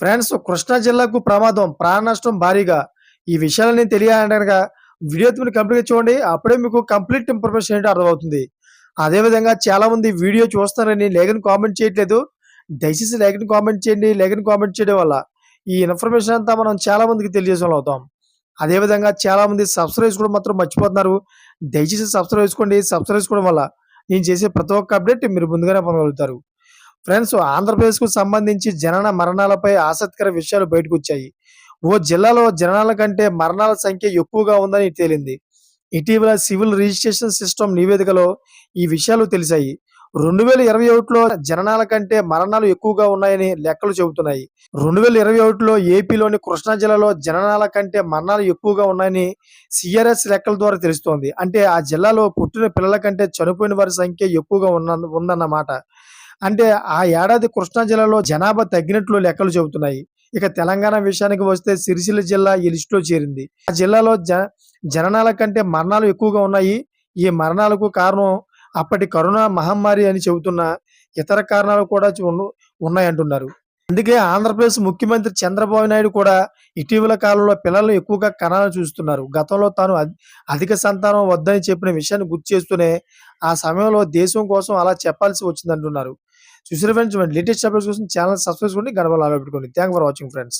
Friends Krishna జిల్లాకు ప్రమాదం ప్రాణ నష్టం భారీగా. ఈ విషయాలని తెలియాలనగా వీడియో మీరు కంప్లీట్ చూడండి. అప్పుడే మీకు కంప్లీట్ ఇన్ఫర్మేషన్ ఏంటో అర్థమవుతుంది. అదేవిధంగా చాలా మంది వీడియో చూస్తారని లేఖను కామెంట్ చేయట్లేదు. దయచేసి లేఖను కామెంట్ చేయండి. లేఖను కామెంట్ చేయడం వల్ల ఈ ఇన్ఫర్మేషన్ అంతా మనం చాలా మందికి తెలియజేసిన అవుతాం. అదేవిధంగా చాలా మంది సబ్స్క్రైబ్ చేసుకోవడం మాత్రం మర్చిపోతున్నారు. దయచేసి సబ్స్క్రైబ్ చేసుకోండి. సబ్స్క్రైబ్ చేసుకోవడం వల్ల నేను చేసే ప్రతి ఒక్క అప్డేట్ మీరు ముందుగానే పొందగలుగుతారు. ఫ్రెండ్స్ ఆంధ్రప్రదేశ్కు సంబంధించి జనన మరణాలపై ఆసక్తికర విషయాలు బయటకు వచ్చాయి ఓ జిల్లాలో జననాల కంటే మరణాల సంఖ్య ఎక్కువగా ఉందని తేలింది. ఇటీవల సివిల్ రిజిస్ట్రేషన్ సిస్టమ్ నివేదికలో ఈ విషయాలు తెలిసాయి రెండు వేల ఇరవై ఒకటిలో జననాల కంటే మరణాలు ఎక్కువగా ఉన్నాయని లెక్కలు చెబుతున్నాయి. రెండు వేల ఇరవై ఒకటిలో ఏపీలోని కృష్ణా జిల్లాలో జననాల కంటే మరణాలు ఎక్కువగా ఉన్నాయని సిఆర్ఎస్ లెక్కల ద్వారా తెలుస్తోంది. అంటే ఆ జిల్లాలో పుట్టిన పిల్లల కంటే చనిపోయిన వారి సంఖ్య ఎక్కువగా ఉన్న ఉందన్నమాట. అంటే ఆ ఏడాది కృష్ణా జిల్లాలో జనాభా తగ్గినట్లు లెక్కలు చెబుతున్నాయి. ఇక తెలంగాణ విషయానికి వస్తే సిరిసిల్ల జిల్లా ఈ లిస్టులో చేరింది. ఆ జిల్లాలో జ జననాల కంటే మరణాలు ఎక్కువగా ఉన్నాయి. ఈ మరణాలకు కారణం అప్పటి కరోనా మహమ్మారి అని చెబుతున్న ఇతర కారణాలు కూడా ఉన్నాయంటున్నారు. అందుకే ఆంధ్రప్రదేశ్ ముఖ్యమంత్రి చంద్రబాబు నాయుడు కూడా ఇటీవల కాలంలో పిల్లలను ఎక్కువగా కణాలను చూస్తున్నారు. గతంలో తాను అధిక సంతానం వద్దని చెప్పిన విషయాన్ని గుర్తు చేస్తూనే ఆ సమయంలో దేశం కోసం అలా చెప్పాల్సి వచ్చింది చూసారు ఫ్రెండ్స్ లేటెస్ట్ అప్డేట్స్ కోసం ఛానల్ సబ్స్క్రైబ్ చేసుకోండి. గడపలు ఆలో పెట్టుకోండి. Thank for watching friends